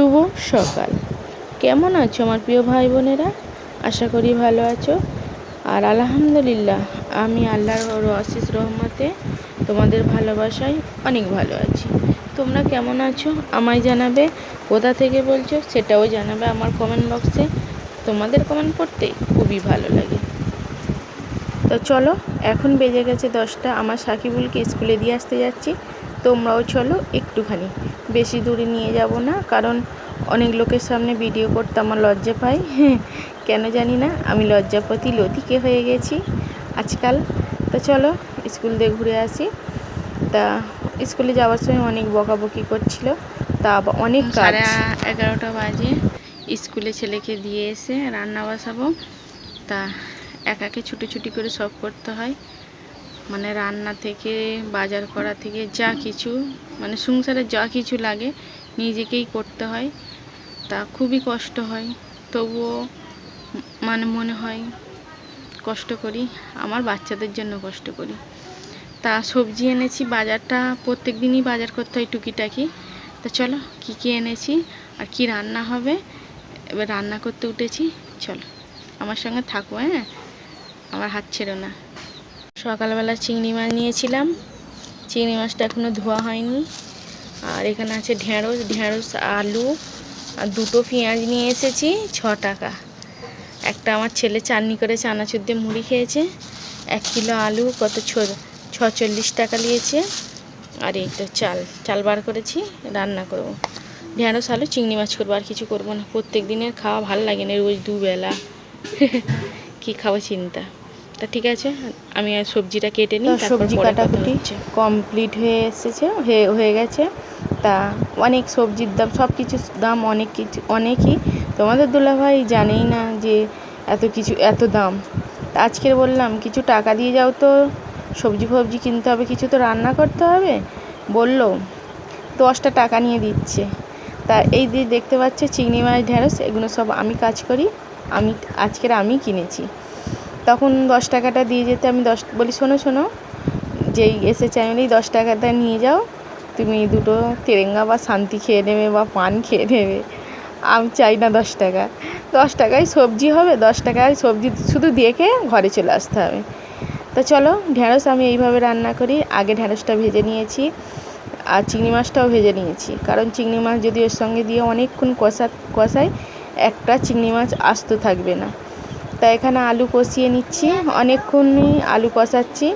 শুভ সকাল। কেমন আছো আমার প্রিয় ভাই বোনেরা? আশা করি ভালো আছো। আর আলহামদুলিল্লাহ, আমি আল্লাহর অশেষ রহমতে তোমাদের ভালোবাসায় অনেক ভালো আছি। তোমরা কেমন আছো? আমায় জানাবে? কোথা থেকে বলছো? সেটাও জানাবে আমার কমেন্ট বক্সে তোমাদের কমেন্ট পড়তে খুবই ভালো লাগে। তো চলো, এখন বেজে গেছে দশটা। আমার সাকিবুলকে স্কুলে দিয়ে আসতে যাচ্ছি। তোমরাও চলো একটুখানি। বেশি দূরে নিয়ে যাব না, কারণ অনেক লোকের সামনে ভিডিও করতে আমার লজ্জা পাই কেন জানি না, আমি লজ্জাপতি লতিকে হয়ে গেছি আজকাল। তো চলো, স্কুল দিয়ে ঘুরে আসি। তা স্কুলে যাওয়ার সময় অনেক বকাবকি করছিল, তা অনেক সাড়ে এগারোটা বাজে, স্কুলে ছেলেকে দিয়ে এসে রান্না বসাবো। তা একাকে ছুটি ছুটি করে সব করতে হয়। মানে রান্না থেকে, বাজার করা থেকে যা কিছু মানে সংসারে যা কিছু লাগে নিজেকেই করতে হয়। তা খুবই কষ্ট হয়। তবুও মানে মনে হয় কষ্ট করি, আমার বাচ্চাদের জন্য কষ্ট করি। তা সবজি এনেছি, বাজারটা প্রত্যেক দিনই বাজার করতে হয় টুকিটাকি। তা চলো, কী কী এনেছি আর কি রান্না হবে, এবার রান্না করতে উঠেছি। চলো, আমার সঙ্গে থাকো হ্যাঁ? আমার হাত ছেড়ো না। সকালবেলা চিংড়ি মাছ নিয়েছিলাম। চিংড়ি মাছটা এখনও ধোয়া হয়নি। আর এখানে আছে ঢেঁড়স ঢেঁড়স, আলু, আর দুটো পেঁয়াজ নিয়ে এসেছি, ছ টাকা। একটা আমার ছেলে চাটনি করে চানাচুর দিয়ে মুড়ি খেয়েছে। এক কিলো আলু কত ছ, ছচল্লিশ টাকা নিয়েছে। আর এই তো চাল চাল বার করেছি, রান্না করব। ঢেঁড়স, আলু, চিংড়ি মাছ করব, আর কিছু করব না। প্রত্যেক দিনের খাওয়া ভালো লাগে না রোজ দুবেলা। কি খাব চিন্তা। তা ঠিক আছে আমি আর সবজিটা কেটে নিই সবজি কাটাকুটি কমপ্লিট হয়ে এসেছে হয়ে হয়ে গেছে। তা অনেক সবজির দাম সব কিছুর দাম অনেক কিছু অনেকই। তোমাদের দুলাভাই জানেই না যে এত কিছু এত দাম। তা আজকের বললাম কিছু টাকা দিয়ে যাও তো সবজি ফবজি কিনতে হবে কিছু তো রান্না করতে হবে। বলল দশটা টাকা নিয়ে দিচ্ছে। তা এই যে দেখতে পাচ্ছ চিংড়ি মাছ ঢেঁড়স এগুলো সব আমি কাজ করি আমি আজকের আমি কিনেছি। তখন দশ টাকাটা দিয়ে যেতে আমি দশ, বলি শোনো শোনো, যেই এসেছে আমি বলি দশ টাকাটা নিয়ে যাও, তুমি দুটো তেরেঙ্গা বা শান্তি খেয়ে নেবে বা পান খেয়ে নেবে। আমি চাই না দশ টাকা। দশ টাকায় সবজি হবে, দশ টাকায় সবজি শুধু দেখে ঘরে চলে আসতে হবে। তো চলো ঢ্যাঁড়স আমি এইভাবে রান্না করি। আগে ঢ্যাঁড়সটা ভেজে নিয়েছি, আর চিংড়ি মাছটাও ভেজে নিয়েছি। কারণ চিংড়ি মাছ যদি ওর সঙ্গে দিয়ে অনেকক্ষণ কষা কষাই একটা চিংড়ি মাছ আস্ত থাকবে না। তা এখানে আলু কষিয়ে নিচ্ছি। অনেকক্ষণই আলু কষাচ্ছি।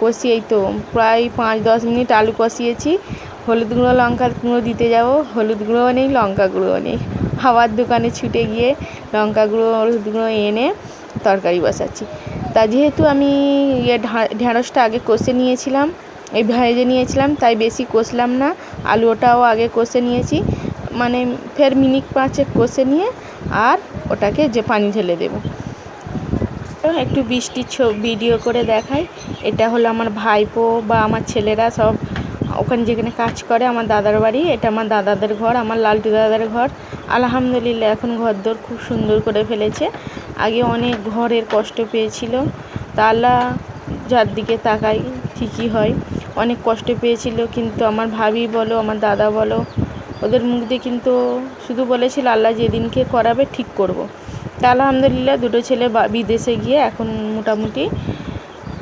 কষিয়েই তো প্রায় পাঁচ দশ মিনিট আলু কষিয়েছি। হলুদ গুঁড়ো লঙ্কা গুঁড়ো দিতে যাব। হলুদ গুঁড়োও নেই, লঙ্কা গুঁড়োও নেই। খাবার দোকানে ছুটে গিয়ে লঙ্কা গুঁড়ো, হলুদ গুঁড়ো এনে তরকারি বসাচ্ছি। তা যেহেতু আমি ইয়ে ঢ্যাঁড়সটা আগে কষে নিয়েছিলাম, এই ভেজে নিয়েছিলাম, তাই বেশি কষলাম না। আলু ওটাও আগে কষে নিয়েছি। মানে ফের মিনিট পাঁচেক কষে নিয়ে আর ওটাকে যে পানি ঢেলে দেবো। একটু বৃষ্টির ভিডিও করে দেখাই। এটা হলো আমার ভাইপো বা আমার ছেলেরা সব ওখানে যেখানে কাজ করে, আমার দাদার বাড়ি। এটা আমার দাদাদের ঘর, আমার লালটু দাদার ঘর। আলহামদুলিল্লাহ, এখন ঘরদোর খুব সুন্দর করে ফেলেছে। আগে অনেক ঘরের কষ্ট পেয়েছিল। তালা যার দিকে তাকাই, ঠিকই হয়। অনেক কষ্ট পেয়েছিল, কিন্তু আমার ভাবি বলো, আমার দাদা বলো, ওদের মুখ দিয়ে কিন্তু শুধু বলেছিল, আল্লাহ যেদিনকে করাবে ঠিক করব। তা আলহামদুলিল্লাহ দুটো ছেলে বিদেশে গিয়ে এখন মোটামুটি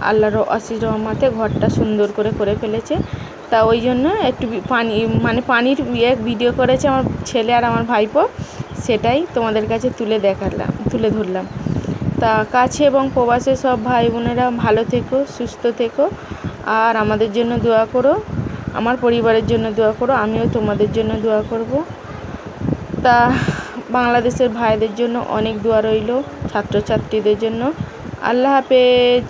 আল্লাহর অসিস রহমাতে ঘরটা সুন্দর করে করে ফেলেছে। তা ওই জন্য একটু পানি মানে পানির ইয়ে ভিডিও করেছে আমার ছেলে আর আমার ভাইপো। সেটাই তোমাদের কাছে তুলে দেখালাম, তুলে ধরলাম। তা কাছে এবং প্রবাসে সব ভাই বোনেরা ভালো থেকো, সুস্থ থেকো। আর আমাদের জন্য দোয়া করো, আমার পরিবারের জন্য দোয়া করো, আমিও তোমাদের জন্য দোয়া করব। তা বাংলাদেশের ভাইদের জন্য অনেক দোয়া রইল ছাত্রছাত্রীদের জন্য। আল্লাহ হাফেজ।